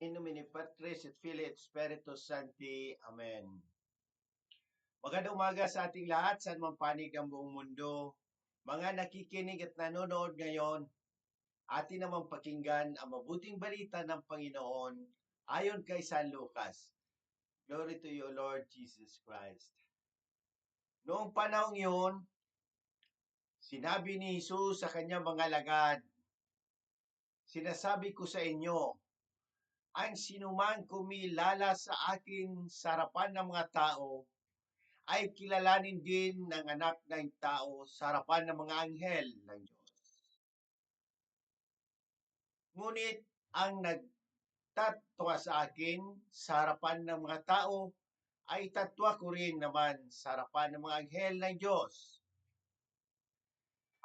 In nomine Patris et Filii et Spiritus Sancti. Amen. Magandang umaga sa ating lahat, saan man panig ang buong mundo. Mga nakikinig at nanonood ngayon, atin namang pakinggan ang mabuting balita ng Panginoon ayon kay San Lucas. Glory to you, Lord Jesus Christ. Noong panahong yun, sinabi ni Jesus sa kanyang mga lagad, Sinasabi ko sa inyo, ang sinumang kumilala sa akin sa harapan ng mga tao, ay kilalanin din ng anak ng tao sa harapan ng mga anghel ng Diyos. Ngunit ang nagtatwa sa akin sa harapan ng mga tao, ay tatwa ko rin naman sa harapan ng mga anghel ng Diyos.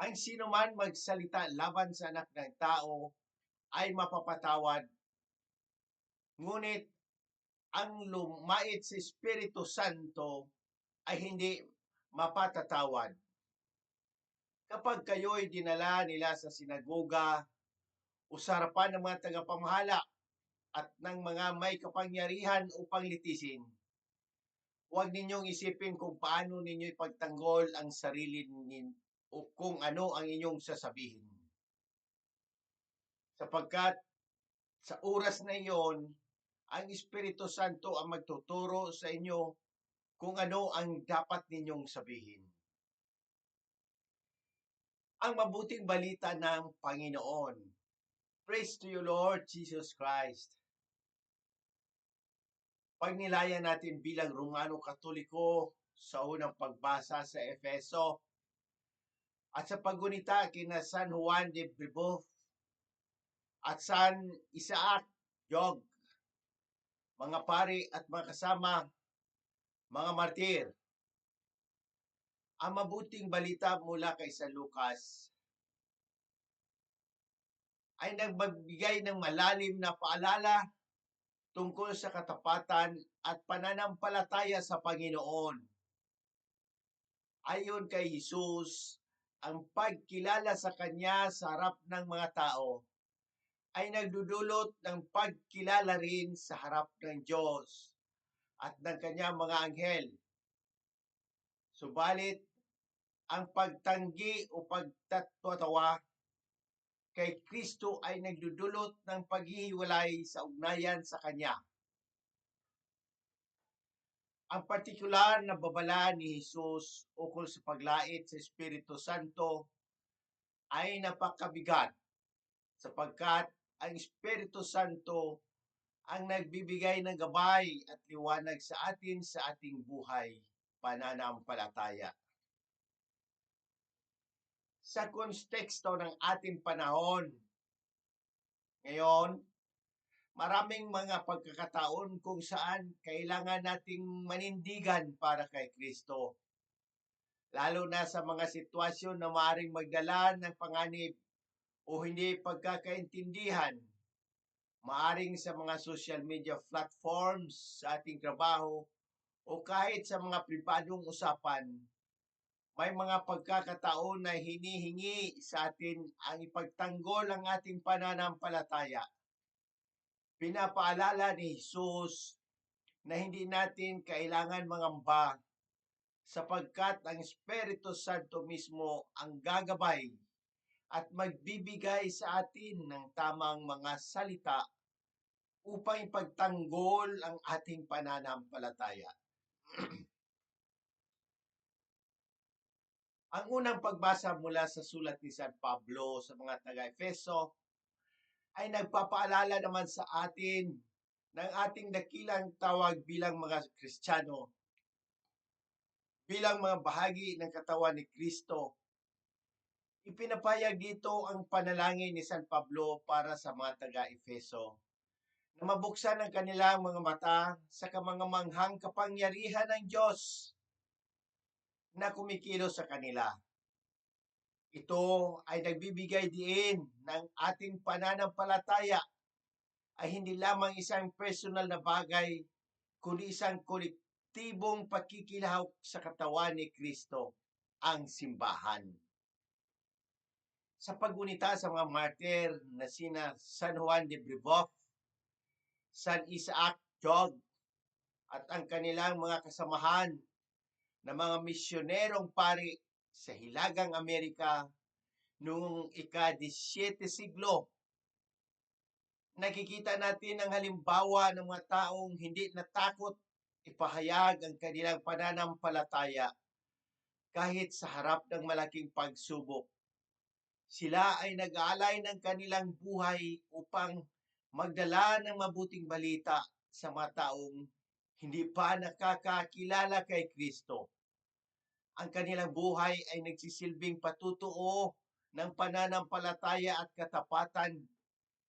Ang sino man magsalita laban sa anak ng tao ay mapapatawad. Ngunit ang lumait sa Espiritu Santo ay hindi mapatatawad. Kapag kayo'y dinala nila sa sinagoga o sa harapan ng mga tagapamahala at ng mga may kapangyarihan upang litisin, huwag ninyong isipin kung paano ninyo ipagtanggol ang sarili ninyo o kung ano ang inyong sasabihin. Sapagkat sa oras na iyon, ang Espiritu Santo ang magtuturo sa inyo kung ano ang dapat ninyong sabihin. Ang mabuting balita ng Panginoon. Praise to you, Lord Jesus Christ. Pagnilayan natin bilang Romano Katoliko sa unang pagbasa sa Efeso at sa paggunita kina San Juan de Brebeuf at San Isaac Jog, mga pari at mga kasama, mga martir. Ang mabuting balita mula kay San Lucas ay nagbibigay ng malalim na paalala tungkol sa katapatan at pananampalataya sa Panginoon. Ayon kay Jesus, ang pagkilala sa Kanya sa harap ng mga tao ay nagdudulot ng pagkilala rin sa harap ng Diyos at ng kanyang mga anghel. Subalit, ang pagtanggi o pagtatwatawa kay Kristo ay nagdudulot ng paghihiwalay sa ugnayan sa Kanya. Ang partikular na babala ni Jesus ukol sa paglait sa Espiritu Santo ay napakabigat sapagkat ang Espiritu Santo ang nagbibigay ng gabay at liwanag sa atin sa ating buhay pananampalataya. Sa konteksto ng ating panahon, ngayon, maraming mga pagkakataon kung saan kailangan nating manindigan para kay Kristo. Lalo na sa mga sitwasyon na maaaring magdala ng panganib o hindi pagkakaintindihan, maaring sa mga social media platforms sa ating trabaho o kahit sa mga pribadong usapan, may mga pagkakataon na hinihingi sa atin ang ipagtanggol ang ating pananampalataya. Pinapaalala ni Jesus na hindi natin kailangan mangamba sapagkat ang Espiritu Santo mismo ang gagabay at magbibigay sa atin ng tamang mga salita upang ipagtanggol ang ating pananampalataya. ang unang pagbasa mula sa sulat ni San Pablo sa mga taga-Efeso ay nagpapaalala naman sa atin ng ating dakilang tawag bilang mga Kristiyano, bilang mga bahagi ng katawan ni Kristo ipinapayag dito ang panalangin ni San Pablo para sa mga taga-Efeso na mabuksan ang kanilang mga mata sa mga manghang kapangyarihan ng Diyos na kumikilo sa kanila. Ito ay nagbibigay diin ng ating pananampalataya ay hindi lamang isang personal na bagay, kundi isang kolektibong pakikilahok sa katawan ni Kristo, ang simbahan sa pagunita sa mga martir na sina San Juan de Brebeuf, San Isaac Jog at ang kanilang mga kasamahan na mga misyonerong pari sa Hilagang Amerika noong ika-17 siglo. Nakikita natin ang halimbawa ng mga taong hindi natakot ipahayag ang kanilang pananampalataya kahit sa harap ng malaking pagsubok. Sila ay nag-aalay ng kanilang buhay upang magdala ng mabuting balita sa mga taong hindi pa nakakakilala kay Kristo. Ang kanilang buhay ay nagsisilbing patutuo ng pananampalataya at katapatan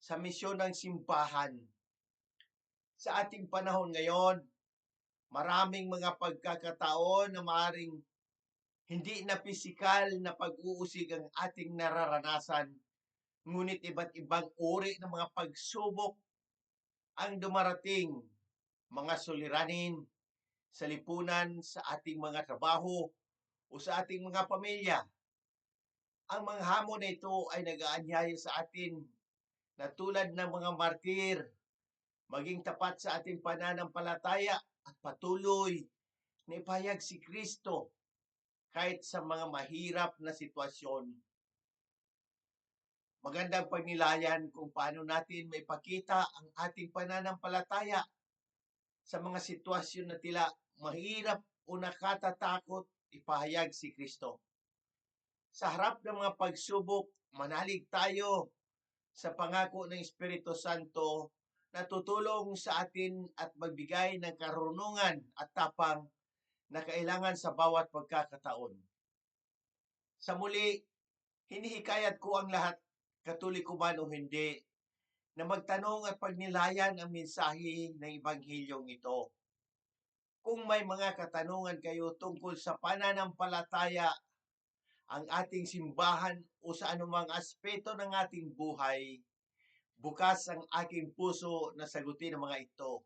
sa misyon ng simbahan. Sa ating panahon ngayon, maraming mga pagkakataon na maaaring hindi na pisikal na pag-uusig ang ating nararanasan, ngunit iba't ibang uri ng mga pagsubok ang dumarating, mga suliranin, sa lipunan, sa ating mga trabaho, o sa ating mga pamilya. Ang mga hamon na ito ay nag-aanyaya sa atin na tulad ng mga martir, maging tapat sa ating pananampalataya at patuloy na ipahayag si Kristo kahit sa mga mahirap na sitwasyon. Magandang pagnilayan kung paano natin may pakita ang ating pananampalataya sa mga sitwasyon na tila mahirap o nakatatakot ipahayag si Kristo. Sa harap ng mga pagsubok, manalig tayo sa pangako ng Espiritu Santo na tutulong sa atin at magbigay ng karunungan at tapang na kailangan sa bawat pagkakataon. Sa muli, hinihikayat ko ang lahat, katoliko man o hindi, na magtanong at pagnilayan ang mensahe ng Ebanghilyong ito. Kung may mga katanungan kayo tungkol sa pananampalataya, ang ating simbahan o sa anumang aspeto ng ating buhay, bukas ang aking puso na sagutin ang mga ito.